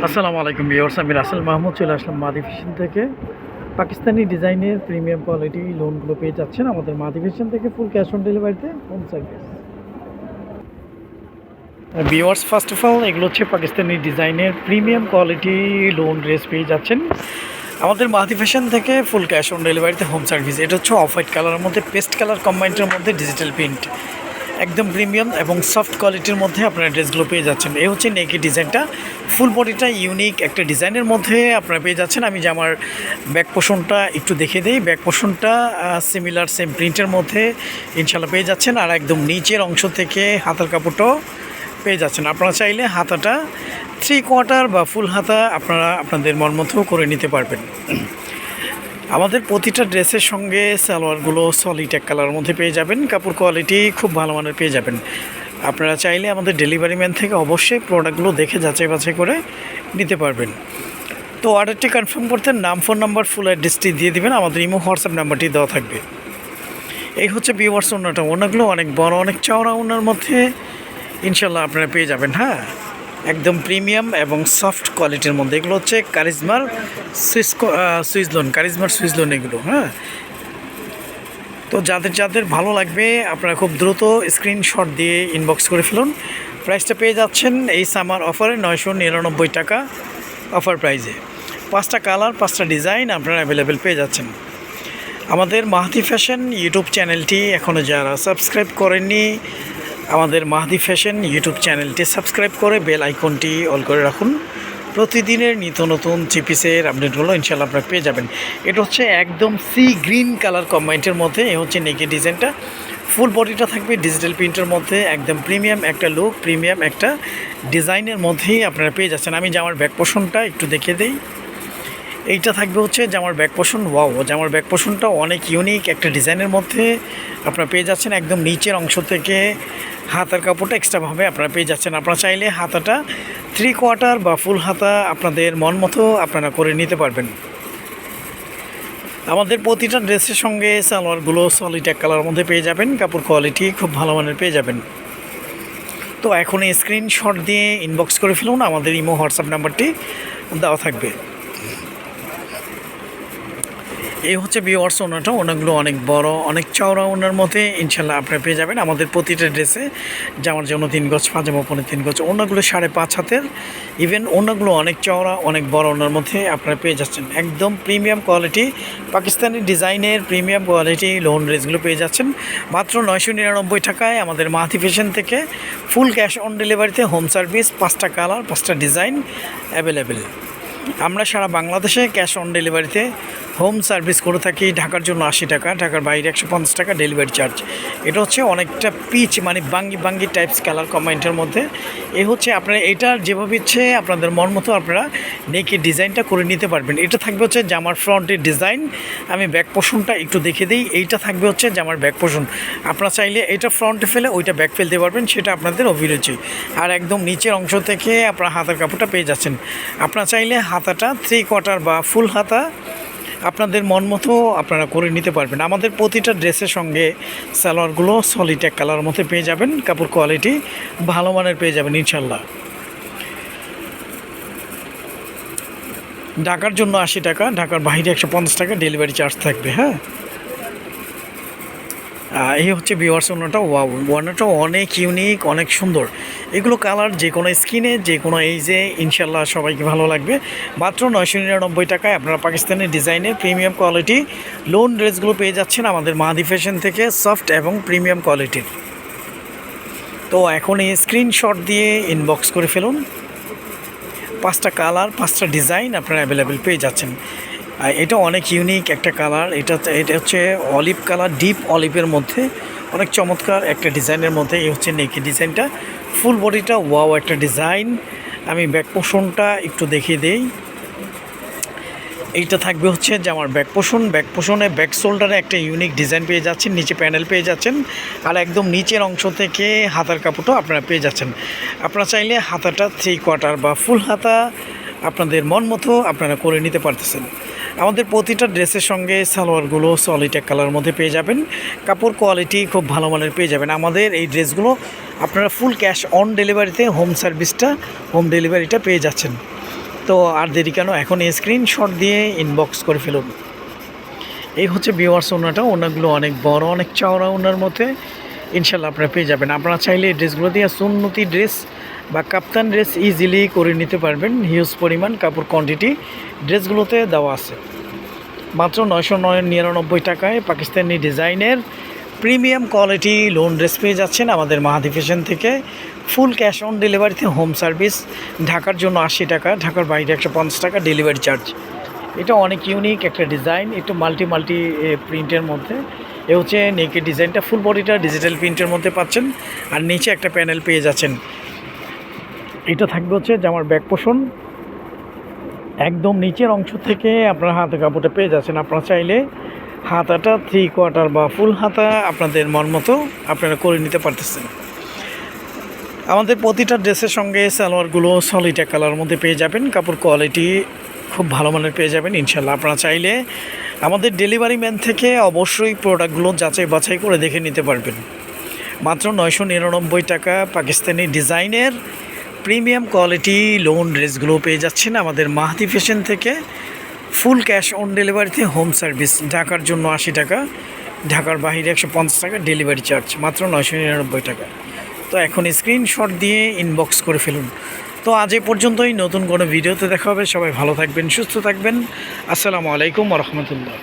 আসসালামু আলাইকুম ভিউয়ার্স, আমি রাসেল মাহমুদ চলে আসলাম মাদি ফিশন থেকে। পাকিস্তানি ডিজাইনের প্রিমিয়াম কোয়ালিটি লোনগুলো পেয়ে যাচ্ছেন আমাদের মাদি ফিশন থেকে ফুল ক্যাশ অন ডেলিভারিতে home service. Viewers first of all এগুলো হচ্ছে পাকিস্তানি ডিজাইনের প্রিমিয়াম কোয়ালিটি লোন ড্রেস পেয়ে যাচ্ছেন আমাদের মাহাদি ফ্যাশন থেকে ফুল ক্যাশ অন ডেলিভারিতে হোম সার্ভিস। এটা হচ্ছে অফ হোয়াইট কালারের মধ্যে, পেস্ট কালার কম্বাইন্ডের মধ্যে, ডিজিটাল প্রিন্ট। একদম প্রিমিয়াম এবং সফট কোয়ালিটির মধ্যে আপনারা ড্রেসগুলো পেয়ে যাচ্ছেন। এই হচ্ছে নেকি ডিজাইনটা। ফুল বডিটা ইউনিক একটা ডিজাইনের মধ্যে আপনারা পেয়ে যাচ্ছেন। আমি যে আমার ব্যাক পোষণটা একটু দেখে দিই। ব্যাক পোষণটা সিমিলার সেম প্রিন্টের মধ্যে ইনশাল্লাহ পেয়ে যাচ্ছেন। আর একদম নিচের অংশ থেকে হাতার কাপড়টাও পেয়ে যাচ্ছেন। আপনারা চাইলে হাতাটা থ্রি কোয়ার্টার বা ফুল হাতা আপনারা আপনাদের মন মতো করে নিতে পারবেন। আমাদের প্রতিটা ড্রেসের সঙ্গে সালোয়ারগুলো সলিড এক কালারের মধ্যে পেয়ে যাবেন। কাপড় কোয়ালিটি খুব ভালো মানের পেয়ে যাবেন। আপনারা চাইলে আমাদের ডেলিভারি ম্যান থেকে অবশ্যই প্রোডাক্টগুলো দেখে যাচাই বাছাই করে নিতে পারবেন। তো অর্ডারটি কনফার্ম করতে নাম ফোন নাম্বার ফুল অ্যাড্রেসটি দিয়ে দিবেন। আমাদের ইমো, হোয়াটসঅ্যাপ নাম্বারটি দেওয়া থাকবে। এই হচ্ছে বিওয়ার্স ওনাটা ওনাগুলো অনেক বড়, অনেক চওড়া ওনার মধ্যে ইনশাল্লাহ আপনারা পেয়ে যাবেন হ্যাঁ? একদম প্রিমিয়াম এবং সফট কোয়ালিটির মধ্যে। এগুলো হচ্ছে কারিজমার সুইস সুইস লোন কারিজমার সুইস লোন এগুলো হ্যাঁ? তো যাদের যাদের ভালো লাগবে, আপনারা খুব দ্রুত স্ক্রিনশট দিয়ে ইনবক্স করে ফেলুন। প্রাইসটা পেয়ে যাচ্ছেন এই সামার অফারে নয়শো নিরানব্বই টাকা অফার প্রাইজে পাঁচটা কালার, পাঁচটা ডিজাইন আপনারা অ্যাভেলেবেল পেয়ে যাচ্ছেন। আমাদের মাহাতি ফ্যাশন ইউটিউব চ্যানেলটি এখনও যারা সাবস্ক্রাইব করেননি আমাদের মাহাদি ফ্যাশন ইউটিউব চ্যানেলটি সাবস্ক্রাইব করে বেল আইকনটি অল করে রাখুন। প্রতিদিনের নিত্য নতুন চিপিসের আপডেটগুলো ইনশাল্লাহ আপনারা পেয়ে যাবেন। এটা হচ্ছে একদম সি গ্রিন কালার কম্বাইন্টের মধ্যে, এ হচ্ছে নেকি ডিজাইনটা। ফুল বডিটা থাকবে ডিজিটাল প্রিন্টের মধ্যে, একদম প্রিমিয়াম একটা লুক, প্রিমিয়াম একটা ডিজাইনের মধ্যেই আপনারা পেয়ে যাচ্ছেন। আমি জামার ব্যাক পোষণটা একটু দেখিয়ে দিই। এইটা থাকবে হচ্ছে জামার ব্যাক পোষণ, ওয়াও, জামার ব্যাক পোষণটা অনেক ইউনিক একটা ডিজাইনের মধ্যে আপনারা পেয়ে যাচ্ছেন। একদম নিচের অংশ থেকে হাতার কাপড়টা এক্সট্রাভাবে আপনারা পেয়ে যাচ্ছেন। আপনারা চাইলে হাতাটা থ্রি কোয়ার্টার বা ফুল হাতা আপনাদের মন মতো আপনারা করে নিতে পারবেন। আমাদের প্রতিটা ড্রেসের সঙ্গে সালোয়ারগুলো সলিড এক কালারের মধ্যে পেয়ে যাবেন। কাপড় কোয়ালিটি খুব ভালো মানের পেয়ে যাবেন। তো এখন স্ক্রিনশট দিয়ে ইনবক্স করে ফেলুন। আমাদের ইমো হোয়াটসঅ্যাপ নাম্বারটি দেওয়া থাকবে। এই হচ্ছে বিওয়ার্স ওনাটা ওনাগুলো অনেক বড়, অনেক চওড়া ওনার মধ্যে ইনশাল্লাহ আপনারা পেয়ে যাবেন। আমাদের প্রতিটা ড্রেসে জামার জন্য তিন গজ পাজামা, পনেরো তিন গজ ওনাগুলো সাড়ে পাঁচ হাতের। ইভেন ওনাগুলো অনেক চওড়া, অনেক বড় ওনার মধ্যে আপনারা পেয়ে যাচ্ছেন। একদম প্রিমিয়াম কোয়ালিটি পাকিস্তানি ডিজাইনের প্রিমিয়াম কোয়ালিটি লোন ড্রেসগুলো পেয়ে যাচ্ছেন। মাত্র নয়শো নিরানব্বই টাকায় আমাদের মাহাতি ফ্যাশন থেকে ফুল ক্যাশ অন ডেলিভারিতে হোম সার্ভিস পাঁচটা কালার পাঁচটা ডিজাইন অ্যাভেলেবেল আমরা সারা বাংলাদেশে ক্যাশ অন ডেলিভারিতে হোম সার্ভিস করে থাকি ঢাকার জন্য আশি টাকা, ঢাকার বাইরে একশো পঞ্চাশ টাকা ডেলিভারি চার্জ। এটা হচ্ছে অনেকটা পিচ মানে বাঙ্গি বাঙ্গি টাইপস কালার কমেন্টের মধ্যে। এ হচ্ছে আপনারা এটার যেভাবে ইচ্ছে আপনাদের মন মতো আপনারা নেকি ডিজাইনটা করে নিতে পারবেন। এটা থাকবে হচ্ছে জামার ফ্রন্টের ডিজাইন। আমি ব্যাক পোষণটা একটু দেখে দিই। এইটা থাকবে হচ্ছে জামার ব্যাক পোষণ আপনারা চাইলে এটা ফ্রন্টে ফেলে ওইটা ব্যাক ফেলতে পারবেন, সেটা আপনাদের অভিরুচি। আর একদম নিচের অংশ থেকে আপনারা হাতার কাপড়টা পেয়ে যাচ্ছেন। আপনারা চাইলে হাতাটা থ্রি কোয়ার্টার বা ফুল হাতা আপনাদের মন মতো আপনারা করে নিতে পারবেন। আমাদের প্রতিটা ড্রেসের সঙ্গে সালোয়ারগুলো সলিড এক কালার মতো পেয়ে যাবেন। কাপড় কোয়ালিটি ভালো মানের পেয়ে যাবেন ইনশাল্লাহ ঢাকার জন্য আশি টাকা, ঢাকার বাইরে একশো পঞ্চাশ টাকা ডেলিভারি চার্জ থাকবে হ্যাঁ? এই হচ্ছে বিওয়ার্স ওয়াও ওনাটা অনেক ইউনিক অনেক সুন্দর। এগুলো কালার যে কোনো স্কিনে যে কোনো এইজে ইনশাল্লাহ সবাইকে ভালো লাগবে। মাত্র নয়শো নিরানব্বই টাকায় আপনারা পাকিস্তানি ডিজাইনের প্রিমিয়াম কোয়ালিটি লোন ড্রেসগুলো পেয়ে যাচ্ছেন আমাদের মাহাদি ফ্যাশন থেকে সফট এবং প্রিমিয়াম কোয়ালিটির তো এখন এই স্ক্রিনশট দিয়ে ইনবক্স করে ফেলুন। পাঁচটা কালার পাঁচটা ডিজাইন আপনারা অ্যাভেলেবেল পেয়ে যাচ্ছেন। এটা অনেক ইউনিক একটা কালার এটা এটা হচ্ছে অলিভ কালার ডিপ অলিভের মধ্যে। অনেক চমৎকার একটা ডিজাইনের মধ্যে এই হচ্ছে নেকি ডিজাইনটা ফুল বডিটা ওয়াও একটা ডিজাইন আমি ব্যাক পোষণটা একটু দেখিয়ে দিই। এইটা থাকবে হচ্ছে যে আমার ব্যাক পোষণ ব্যাক পোষণে ব্যাক শোল্ডারে একটা ইউনিক ডিজাইন পেয়ে যাচ্ছেন। নিচে প্যানেল পেয়ে যাচ্ছেন। আর একদম নিচের অংশ থেকে হাতার কাপড়টাও আপনারা পেয়ে যাচ্ছেন। আপনারা চাইলে হাতাটা থ্রি কোয়ার্টার বা ফুল হাতা আপনাদের মন মতো আপনারা করে নিতে পারতেছেন। আমাদের প্রতিটা ড্রেসের সঙ্গে সালোয়ারগুলো সলিড এক কালার মধ্যে পেয়ে যাবেন। কাপড় কোয়ালিটি খুব ভালো মানের পেয়ে যাবেন। আমাদের এই ড্রেসগুলো আপনারা ফুল ক্যাশ অন ডেলিভারিতে হোম সার্ভিসটা হোম ডেলিভারিটা পেয়ে যাচ্ছেন। তো আর দেরি কেন, এখন স্ক্রিনশট দিয়ে ইনবক্স করে ফেলুন। এই হচ্ছে বিওয়ার্স ওনাটা, ওনাগুলো অনেক বড়, অনেক চওড়া ওনার মধ্যে ইনশাল্লাহ আপনারা পেয়ে যাবেন। আপনারা চাইলে এই ড্রেসগুলো দিয়ে সুন্নতি ড্রেস বা কাপ্তান ড্রেস ইজিলি করে নিতে পারবেন। হিউজ পরিমাণ কাপড় কোয়ান্টিটি ড্রেসগুলোতে দেওয়া আছে। মাত্র নয়শো নয় নিরানব্বই টাকায় পাকিস্তানি ডিজাইনের প্রিমিয়াম কোয়ালিটি লোন ড্রেস পেয়ে যাচ্ছেন আমাদের মাহাদি ফ্যাশন থেকে। ফুল ক্যাশ অন ডেলিভারিতে হোম সার্ভিস, ঢাকার জন্য আশি টাকা, ঢাকার বাইরে একশো পঞ্চাশ টাকা ডেলিভারি চার্জ। এটা অনেক ইউনিক একটা ডিজাইন একটু মাল্টি মাল্টি প্রিন্টের মধ্যে। এ হচ্ছে নেকের ডিজাইনটা ফুল বডিটা ডিজিটাল প্রিন্টের মধ্যে পাচ্ছেন। আর নিচে একটা প্যানেল পেয়ে যাচ্ছেন। এটা থাকবে হচ্ছে জামার ব্যাক পোষণ। একদম নিচের অংশ থেকে আপনারা হাতে কাপড়টা পেয়ে যাচ্ছেন। আপনারা চাইলে হাতাটা থ্রি কোয়ার্টার বা ফুল হাতা আপনাদের মন মতো আপনারা করে নিতে পারতেছেন। আমাদের প্রতিটা ড্রেসের সঙ্গে সালোয়ারগুলো সলিটা কালার মধ্যে পেয়ে যাবেন। কাপড় কোয়ালিটি খুব ভালো মানের পেয়ে যাবেন ইনশাল্লাহ আপনারা চাইলে আমাদের ডেলিভারি ম্যান থেকে অবশ্যই প্রোডাক্টগুলো যাচাই বাছাই করে দেখে নিতে পারবেন। মাত্র নয়শো নিরানব্বই টাকা পাকিস্তানি ডিজাইনের প্রিমিয়াম কোয়ালিটি লোন ড্রেসগুলো পেয়ে যাচ্ছেন আমাদের মাহাতি ফ্যাশন থেকে ফুল ক্যাশ অন ডেলিভারিতে হোম সার্ভিস। ঢাকার জন্য আশি টাকা, ঢাকার বাইরে একশো পঞ্চাশ টাকা, ডেলিভারি চার্জ মাত্র নয়শো নিরানব্বই টাকা। তো এখন স্ক্রিনশট দিয়ে ইনবক্স করে ফেলুন। তো আজ এ পর্যন্তই, নতুন কোনো ভিডিওতে দেখা হবে। সবাই ভালো থাকবেন, সুস্থ থাকবেন। আসসালামু আলাইকুম রহমতুল্লাহ।